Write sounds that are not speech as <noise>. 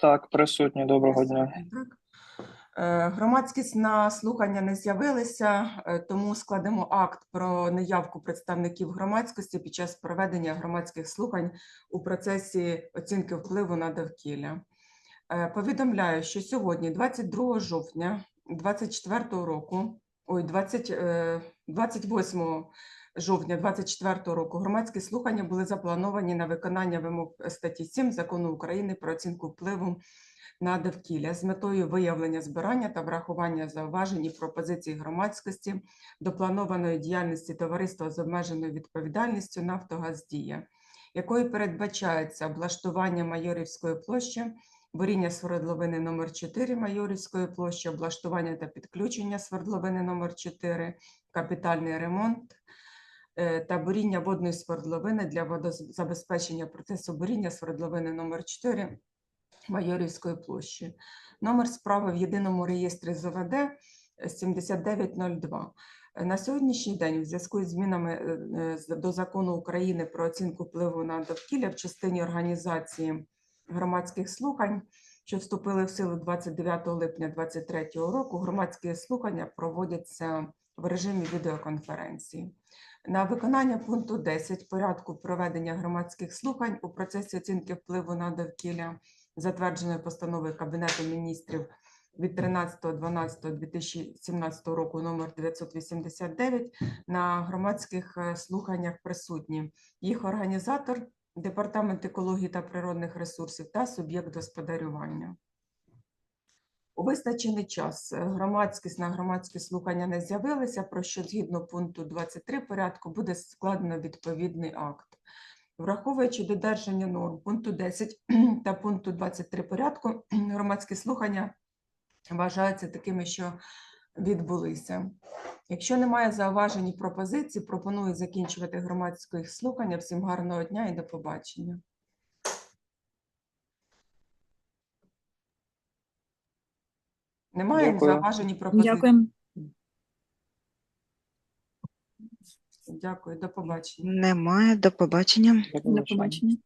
Так, присутні. Доброго дня. Так. Е, Громадськість на слухання не з'явилися, е, тому складемо акт про неявку представників громадськості під час проведення громадських слухань у процесі оцінки впливу на довкілля. Е, Повідомляю, що сьогодні, 22 жовтня 2024 року, ой, 20, е, 28 жовтня 2024 року громадські слухання були заплановані на виконання вимог статті 7 Закону України про оцінку впливу на довкілля з метою виявлення збирання та врахування зауважень і пропозицій громадськості до планованої діяльності товариства з обмеженою відповідальністю «Нафтогаз-Дія», якою передбачається облаштування Майорівської площі, буріння свердловини номер 4 Майорівської площі, облаштування та підключення свердловини номер 4 капітальний ремонт та буріння водної свердловини для водозабезпечення процесу буріння свердловини номер 4 Майорівської площі. Номер справи в єдиному реєстрі ЗВД е, 7902. Е, На сьогоднішній день, в зв'язку з змінами е, е, з- до закону України про оцінку впливу на довкілля в частині організації громадських слухань, що вступили в силу 29 липня 2023 року, громадські слухання проводяться в режимі відеоконференції. На виконання пункту 10 порядку проведення громадських слухань у процесі оцінки впливу на довкілля затвердженої постановою Кабінету міністрів від 13.12.2017 року номер 989 на громадських е, слуханнях присутні їх організатор, Департамент екології та природних ресурсів та суб'єкт господарювання. У визначений час е, громадськість на громадські слухання не з'явилися, про що згідно пункту 23 порядку буде складено відповідний акт. Враховуючи додержання норм пункту 10 <clears throat> та пункту 23 порядку, <clears throat> громадські слухання вважаються такими, що відбулися. Якщо немає зауважень і пропозицій, пропоную закінчувати громадські слухання. Всім гарного дня і до побачення. Немає Дякую. зауважень і пропозицій? Дякуємо. Дякую, до побачення. Немає. До побачення. До До побачення.